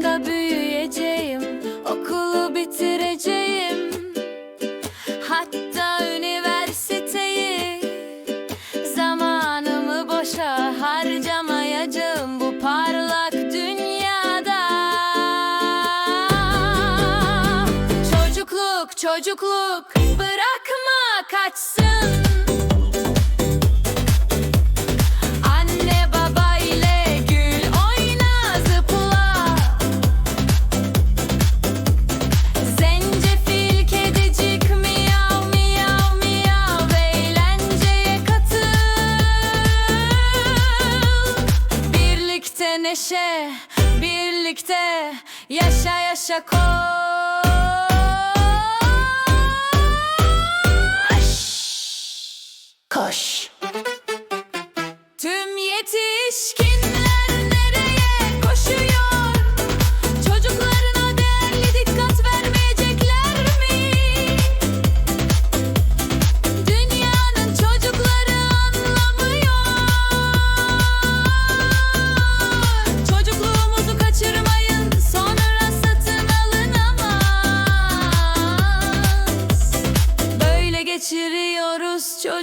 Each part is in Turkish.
Yakında büyüyeceğim Okulu bitireceğim. Hatta üniversiteyi Zamanımı boşa harcamayacağım Bu parlak dünyada. Çocukluk çocukluk Bırakma kaçsın. neşe Birlikte yaşa yaşa koy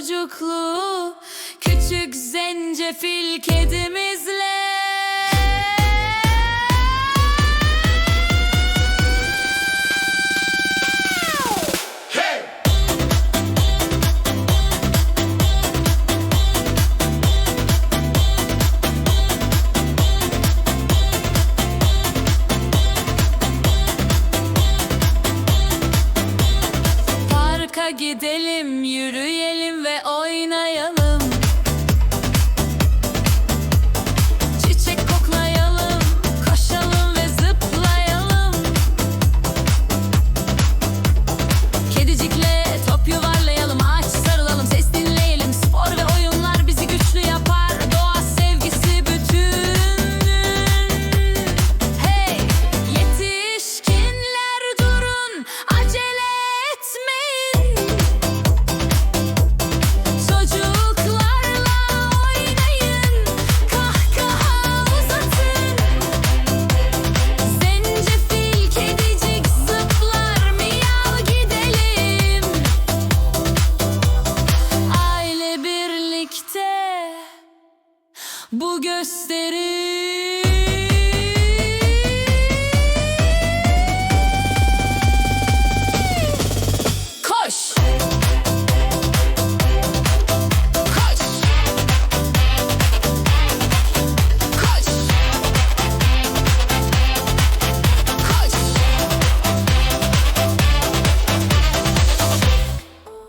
çocukluğu Küçük zencefil kedimizle. Gidelim yürüyelim. Bu gösteri